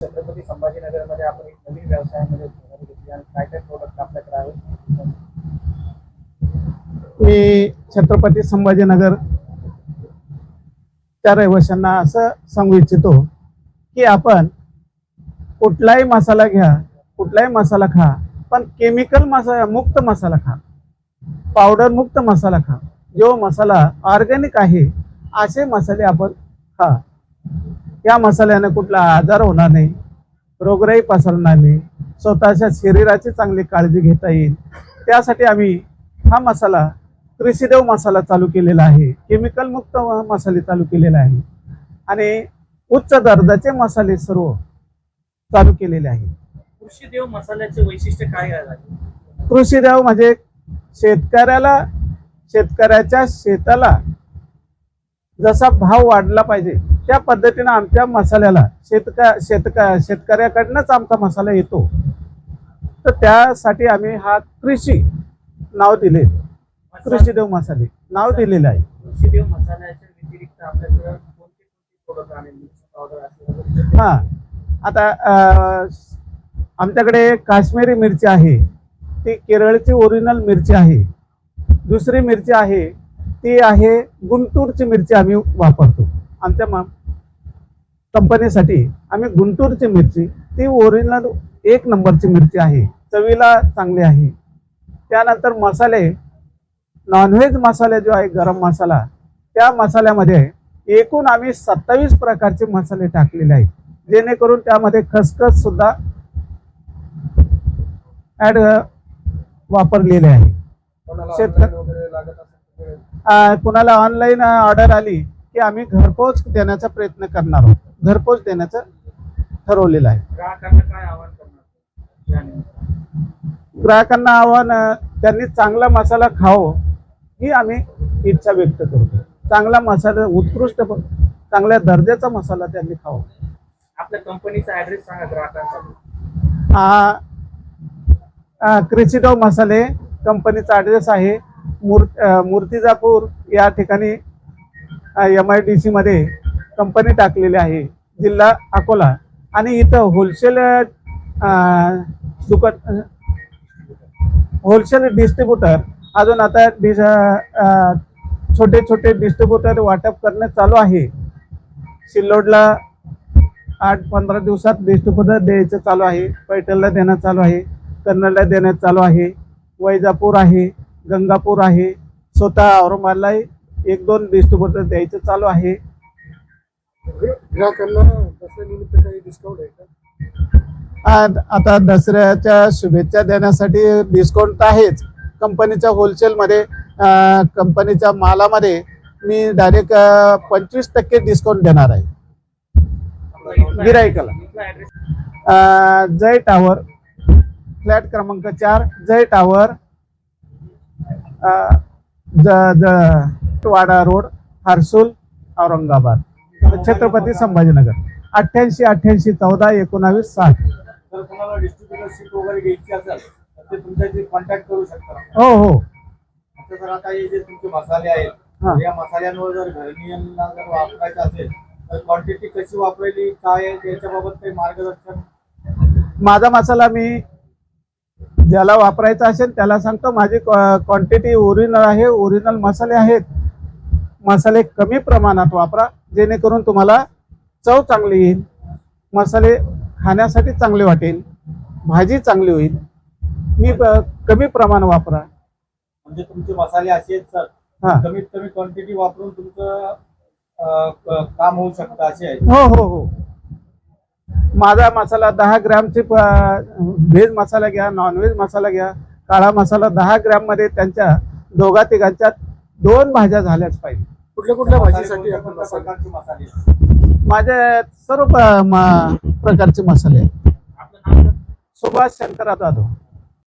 छत्रपती संभाजीनगरमध्ये आपण एक नवीन व्यवसायामध्ये घेतली आणि काय काय प्रोडक्ट आपल्याकडे आहेत? मी छत्रपती संभाजीनगर त्या रहिवाशांना असं सांगू इच्छितो की आपण कुठलाही मसाला घ्या कुठलाही मसाला खा पण केमिकल मसा मुक्त मसाला खा. पावडर मुक्त मसाला खा. जो मसाला ऑर्गॅनिक आहे असे मसाले आपण खा. या मसाल्याने कुठला आजार होणार नाही रोगराई पसरणार नाही स्वतःच्या शरीराची चांगली काळजी घेता येईल. त्यासाठी आम्ही हा मसाला कृषीदेव मसाला चालू केलेला आहे. केमिकल मुक्त म- मसाले चालू केलेले आहे. आणि उच्च दर्जाचे मसाले सर्व चालू केलेले आहे. कृषी देव मसाल्याचे वैशिष्ट्य काय कृषीदेव म्हणजे शेतकऱ्याला शेतकऱ्याच्या शेताला जसा भाव वाढला पाहिजे त्या पद्धतीनं आमच्या मसाल्याला शेतका शेतका शेतकऱ्याकडनंच आमचा मसाला येतो. तर त्यासाठी आम्ही हा कृषी नाव दिले. कृषीदेव मसाले नाव दिलेलं आहे. कृषी देव मसाल्याच्या व्यतिरिक्त आपल्याकडे हा. आता आमच्याकडे काश्मीरी मिरची आहे. ती केरळची ओरिजिनल मिरची आहे. दुसरी मिरची आहे. ती आहे गुंटूरची मिरची आम्ही वापरतो. आमच्या मा कंपनीसाठी आम्ही गुंटूरची मिरची ती ओरिजिनल एक नंबरची मिरची आहे. चवीला चांगली आहे. त्यानंतर मसाले नॉनव्हेज मसाले जो आहे गरम मसाला त्या मसाल्यामध्ये एकूण आम्ही सत्तावीस प्रकारचे मसाले टाकलेले आहेत. जेणेकरून त्यामध्ये खसखस सुद्धा ऍड वापरलेले आहे. शेतक- आ, कुणाला ऑनलाईन ऑर्डर आली की आम्ही घरपोच देण्याचा प्रयत्न करणार आहोत. घरपोच देण्याचं ठरवलेलं आहे. ग्राहकांना काय आवाहन करणार? यानिमित्त? ग्राहकांना आव्हान अ, त्यांनी चांगला मसाला खावं ही आम्ही इच्छा व्यक्त करतो. चांगला मसाला उत्कृष्ट प- चांगल्या दर्जाचा मसाला त्यांनी खावा. आपल्या कंपनीचा ऍड्रेस सांगा ग्राहकांसाठी. हा कृषीदेव मसाले कंपनीचा ॲड्रेस आहे. मूर अ, मूर्तिजापूर या ठिकाणी एम आय डी सीमध्ये कंपनी टाकलेली आहे जिल्हा अकोला. आणि इथं होलसेल दुकान होलसेल डिस्ट्रीब्युटर अजून आता डिस छोटे छोटे डिस्ट्रीब्युटर वाटप करणे चालू आहे. सिल्लोडला आठ पंधरा दिवसात डिस्ट्रीब्युटर द्यायचं चालू आहे पैठणला देणं चालू आहे कन्नडला देण्यात चालू आहे वैजापूर आहे गंगापूर आहे स्वतः औरंगाबादलाही एक दोन डिस्ट्रीब्युटर द्यायचं चालू आहे. ग्राहकांना दसऱ्यानिमित्त काही डिस्काउंट आहे का? आता दसऱ्याच्या शुभेच्छा देण्यासाठी डिस्काउंट तर आहेच. कंपनीच्या होलसेलमध्ये कंपनीच्या मालामध्ये मी डायरेक्ट पंचवीस टक्के डिस्काउंट देणार आहे. गिरायकाला गिऱ्हाईकाला. जय टावर फ्लॅट क्रमांक चार जय टावर ज ज वाडा रोड हर्सुल औरंगाबाद. छत्रपती संभाजीनगर. अठ्ठ्याऐंशी अठ्ठ्याऐंशी चौदा एकोणावीस साठ. जर कोणाला डिस्ट्रीब्युटरशिप वगैरे घ्यायची असेल तर ते तुमच्याशी कॉन्टॅक्ट करू शकता. हो हो. आता जर आता हे जे तुमचे मसाले आहेत. या मसाल्यांवर जर घरनियांना जर वापरायचं असेल तर क्वांटिटी कशी वापरायली काय आहे त्याच्याबाबत काही मार्गदर्शन? माझा मसाला मी ज्याला वापरायचा असेल त्याला सांगतो माझी क्वांटिटी ओरिजिनल आहे ओरिजिनल मसाले आहेत. मसाले कमी प्रमाणात वापरा जेणेकरून तुम्हाला चव चांगली येईल मसाले खाण्यासाठी चांगले वाटेल भाजी चांगली होईल. मी कमी प्रमाण वापरा. म्हणजे तुमचे मसाले असे आहेत सर. हा. कमीत कमी क्वांटिटी वापरून तुमचं अं, काम होऊ शकतं असे आहे. हो हो हो. माझा मसाला दहा ग्रॅमचे व्हेज मसाला घ्या नॉनव्हेज मसाला घ्या. काळा मसाला दहा ग्रॅममध्ये त्यांच्या दोघा तिघांच्या दोन भाज्या झाल्याच पाहिजे. कुठल्या कुठल्या भाजीसाठी कोणत्या आपण कोणत्या मसाला? प्रकारचे मसाले. आहेत? माझे सर्व प- म- प्रकारचे मसाले. आहेत सुभाष शंकरराव जाधव.